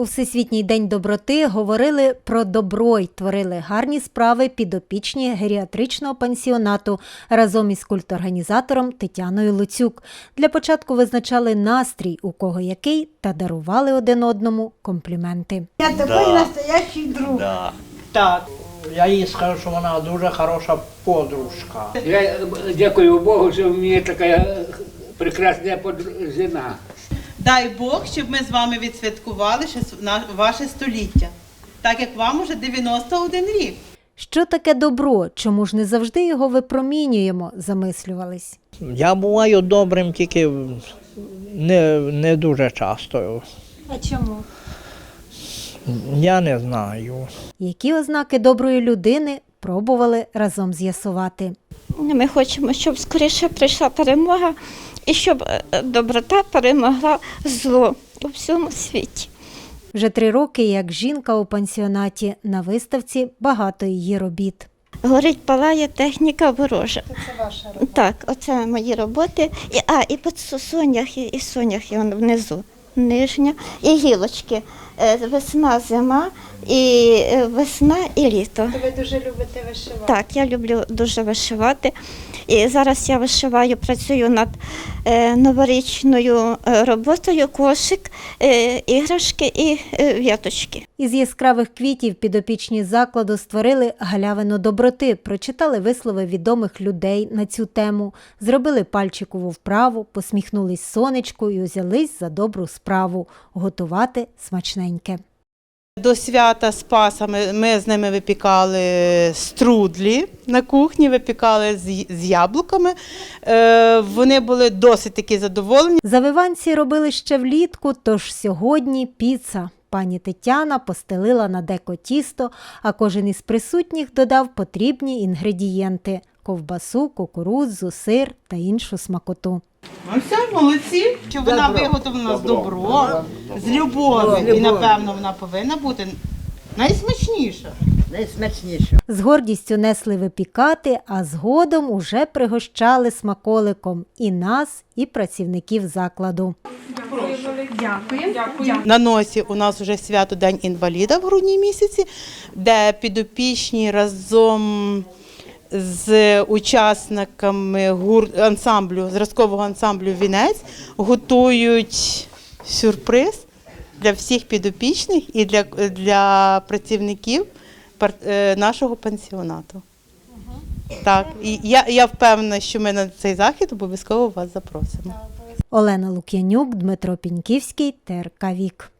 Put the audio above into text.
У Всесвітній день доброти говорили про добро й творили гарні справи підопічні геріатричного пансіонату разом із культорганізатором Тетяною Луцюк. Для початку визначали настрій, у кого який, та дарували один одному компліменти. Я такой Да. настоящий друг. Да. Так, я їй скажу, що вона дуже хороша подружка. Я дякую Богу, що в мене така прекрасна жена. Дай Бог, щоб ми з вами відсвяткували ще с- на- ваше століття, так як вам уже 91 рік. Що таке добро? Чому ж не завжди його випромінюємо? замислювались. Я буваю добрим тільки не, не дуже часто. А чому? Я не знаю. Які ознаки доброї людини пробували разом з'ясувати. Ми хочемо, щоб скоріше прийшла перемога і щоб е, доброта перемогла зло у всьому світі. Вже три роки, як жінка у пансіонаті, на виставці багато її робіт. Горить, палає техніка ворожа. Це ваша робота? Так, оце мої роботи. І, а, і підсосонях, і, і сонях, і вон внизу. Нижня, і гілочки. Е, Весна, зима, і е, весна, і літо. Ви дуже любите вишивати. Так, я люблю дуже вишивати. І зараз я вишиваю, працюю над е, новорічною е, роботою, кошик, е, іграшки і в'яточки. Із яскравих квітів підопічні закладу створили галявину доброти, прочитали вислови відомих людей на цю тему, зробили пальчикову вправу, посміхнулись сонечку і узялись за добру справу готувати смачненьке. До свята Спаса ми, ми з ними випікали струдлі на кухні, випікали з, з яблуками. Е, вони були досить таки задоволені. Завиванці робили ще влітку, тож сьогодні піца. Пані Тетяна постелила на деко тісто, а кожен із присутніх додав потрібні інгредієнти ковбасу, кукурудзу, сир та іншу смакоту. Ну все, молодці, що вона виготовлена з добро, з любов'ю. І напевно вона повинна бути найсмачніша. Найсмачніше. З гордістю несли випікати, а згодом уже пригощали смаколиком і нас, і працівників закладу. На носі у нас вже свято День інваліда в грудні місяці, де підопічні разом з учасниками гур... ансамблю, зразкового ансамблю Вінець готують сюрприз для всіх підопічних і для, для працівників е, нашого пансіонату. Так, і я, я впевнена, що ми на цей захід обов'язково вас запросимо. Олена Лук'янюк, Дмитро Піньківський, ТРК Вік.